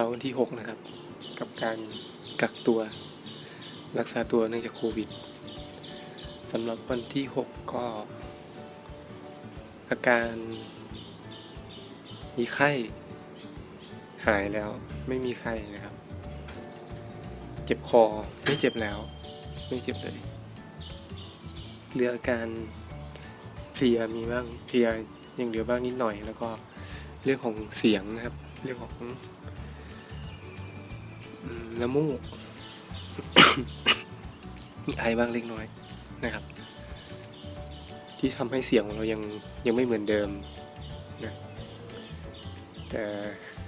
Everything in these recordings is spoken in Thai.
ช้าวันที่ 6 นะครับ กับการกักตัวรักษาตัวเนื่องจากโควิดสำหรับวันที่ 6 ก็ อาการ มีไข้ หายแล้วไม่มีไข้นะครับ เจ็บคอไม่เจ็บแล้ว ไม่เจ็บเลยเหลืออาการเพลียมีบ้างเพลียยังเหลือบ้างนิดหน่อย แล้วก็เรื่องของเสียงนะครับ เรื่องของ น้ำมูก มีไอบ้างเล็กน้อยนะครับ ที่ทำให้เสียงของเรายังยังไม่เหมือนเดิมนะแต่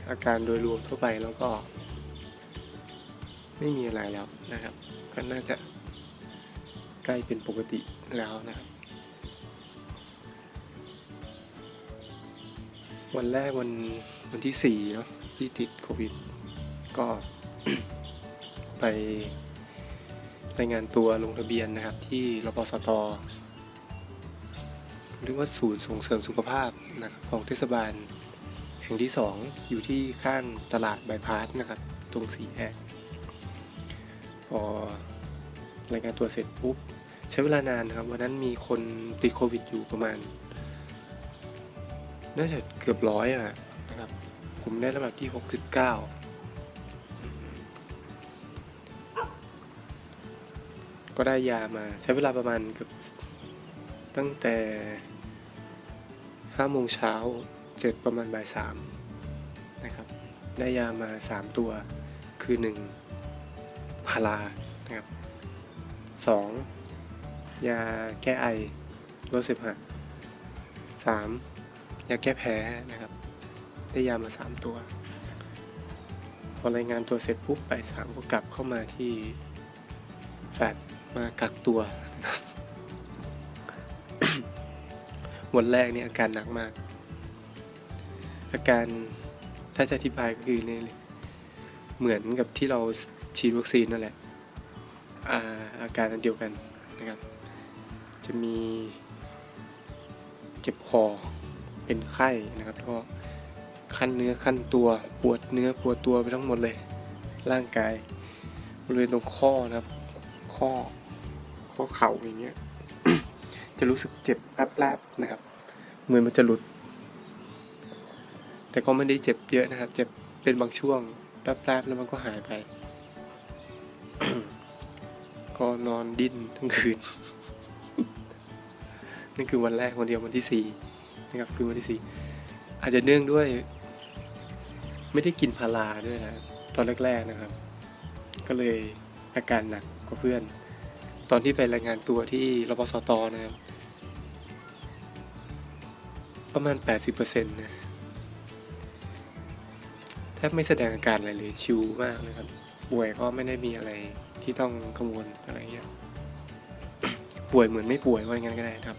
อาการโดยรวมทั่วไปแล้วก็ ไม่มีอะไรแล้วนะครับ ก็น่าจะใกล้เป็นปกติแล้วนะครับ วันแรกวันวันที่สี่เนาะที่ติดโควิด ก็ ไปรายงานตัวลงทะเบียนนะครับ ที่รปสตเรียกว่าศูนย์ส่งเสริมสุขภาพนะของเทศบาล แห่งที่สองอยู่ที่ข้างตลาดบายพาสนะครับ ตรงสีแยกพอรายงานตัวเสร็จปุ๊บ ใช้เวลานานนะครับ วันนั้นมีคนติดโควิดอยู่ประมาณ น่าจะเกือบร้อยอะนะครับ ผมได้ลำดับที่ 6.9 ก็ได้ยามาใช้เวลาประมาณเกือบตั้งแต่5โมงเช้าเจ็ดประมาณบ่ายสามนะครับ ได้ยามา3ตัวคือ1พารานะครับ2ยาแก้ไอลดเสมหะสามยาแก้แพ้นะครับ ได้ยามา3ตัว พอรายงานตัวเสร็จปุ๊บไปสามก็กลับเข้ามาที่แฟด มากักตัว วันแรกเนี่ยอาการหนักมาก อาการถ้าจะอธิบายก็คือเนี่ยเหมือนกับที่เราฉีดวัคซีนนั่นแหละอาอาการอันเดียวกันนะครับ จะมีเจ็บคอเป็นไข้นะครับแล้วก็คันเนื้อคันตัวปวดเนื้อปวดตัวไปทั้งหมดเลย ร่างกายบริเวณตรงข้อนะครับ ข้อ ข้อเข่าอย่างเงี้ย จะรู้สึกเจ็บแป๊บๆนะครับเหมือนมันจะหลุด แต่ก็ไม่ได้เจ็บเยอะนะครับ เจ็บเป็นบางช่วงแป๊บๆแล้วมันก็หายไป ก็นอนดิ้นทั้งคืน นั่นคือวันแรกวันเดียววันที่สี่นะครับ คือวันที่สี่อาจจะเนื่องด้วย ไม่ได้กินพาราด้วยนะตอนแรกๆนะครับ ก็เลยอาการหนักกว่าเพื่อน ตอนที่ไปรายงานตัวที่รปสตนะครับ ประมาณ 80%นะแทบไม่แสดงอาการอะไรเลย ชิวมากเลยครับ ป่วยก็ไม่ได้มีอะไรที่ต้องกังวลอะไรเงี้ย ป่วยเหมือนไม่ป่วยว่าอย่างนั้นก็ได้ครับ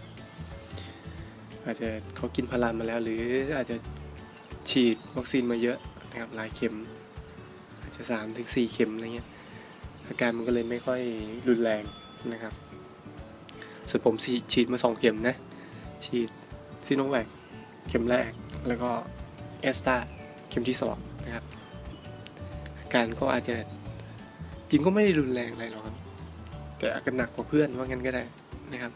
อาจจะเขากินพารามาแล้ว หรืออาจจะฉีดวัคซีนมาเยอะนะครับหลายเข็ม อาจจะสามถึงสี่เข็มอะไรเงี้ยอาการมันก็เลยไม่ค่อยรุนแรง นะครับ ส่วนผมฉีดมาสองเข็มนะ ฉีดซีโนแวคเข็มแรก แล้วก็เอสตาเข็มที่สองนะครับ อาการก็อาจจะจริงก็ไม่ได้รุนแรงอะไรหรอกครับ แต่อาการหนักกว่าเพื่อนว่างั้นก็ได้นะครับ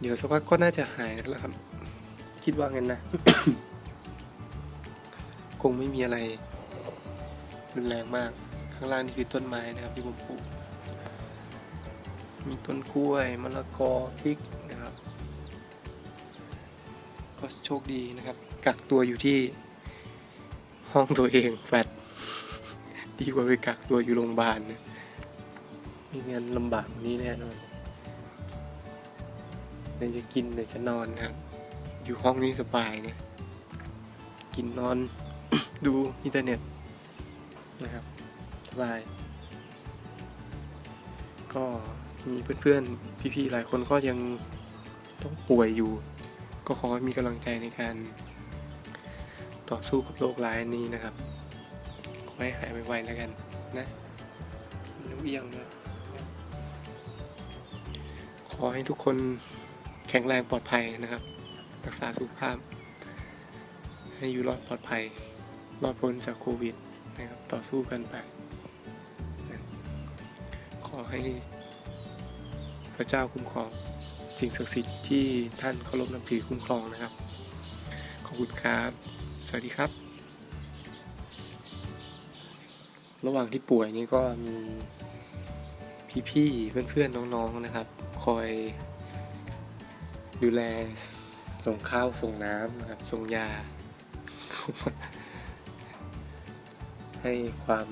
เดี๋ยวสักพักก็น่าจะหายแล้วครับ คิดว่างั้นนะ คงไม่มีอะไร รุนแรงมาก ข้างล่างนี่คือต้นไม้นะครับที่ผมปลูก มีต้นกล้วยมะละกอพริกนะครับ ก็โชคดีนะครับ กักตัวอยู่ที่ห้องตัวเองแฟดดีกว่าไปกักตัวอยู่โรงพยาบาลนะไม่งั้นลำบากนี้แน่นอนเดี๋ยวจะกินเดี๋ยวจะนอนนะครับ อยู่ห้องนี้สบายเนี่ย กินนอน ดูอินเทอร์เน็ต นะครับสบาย ก็มีเพื่อนๆ พี่ๆ หลายคนก็ยังต้องป่วยอยู่ ก็ขอให้มีกำลังใจในการ ต่อสู้กับโรคร้ายนี้นะครับ ขอให้หายไวๆแล้วกันนะนิ้วเอียงนะขอให้ทุกคนแข็งแรงปลอดภัยนะครับ รักษาสุขภาพ ให้อยู่รอดปลอดภัย รอดพ้นจากโควิด นะครับต่อสู้กันไปนะขอให้พระเจ้าคุ้มครองสิ่งศักดิ์สิทธิ์ที่ท่านเคารพนับถือคุ้มครองนะครับ ขอบคุณครับ สวัสดีครับ ระหว่างที่ป่วยนี่ก็มีพี่ๆเพื่อนๆน้องๆนะครับ คอยดูแลส่งข้าวส่งน้ำนะครับ ส่งยา ให้ความ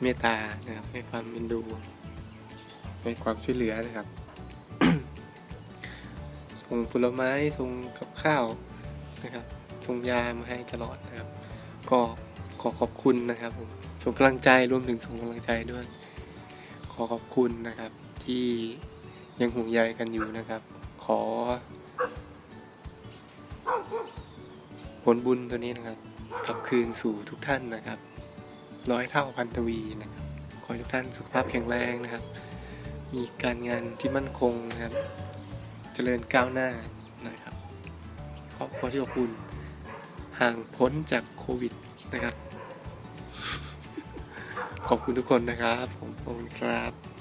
เมตตานะครับ ให้ความเอ็นดู ให้ความช่วยเหลือนะครับ ส่งผลไม้ ส่งกับข้าวนะครับ ส่งยามาให้ตลอดนะครับ ก็ขอขอบคุณนะครับผมส่งกำลังใจรวมถึงส่งกำลังใจด้วย ขอขอบคุณนะครับ ที่ยังห่วงใยกันอยู่นะครับ ขอ ผลบุญตัวนี้นะครับ กลับคืนสู่ทุกท่านนะครับ ร้อยเท่าพันทวีนะครับ ขอให้ทุกท่านสุขภาพแข็งแรงนะครับ มีการงานที่มั่นคงนะครับ เจริญก้าวหน้านะครับครอบครัวที่อบอุ่นห่างพ้นจากโควิดนะครับ ขอบคุณทุกคนนะครับ ผมขอบคุณครับ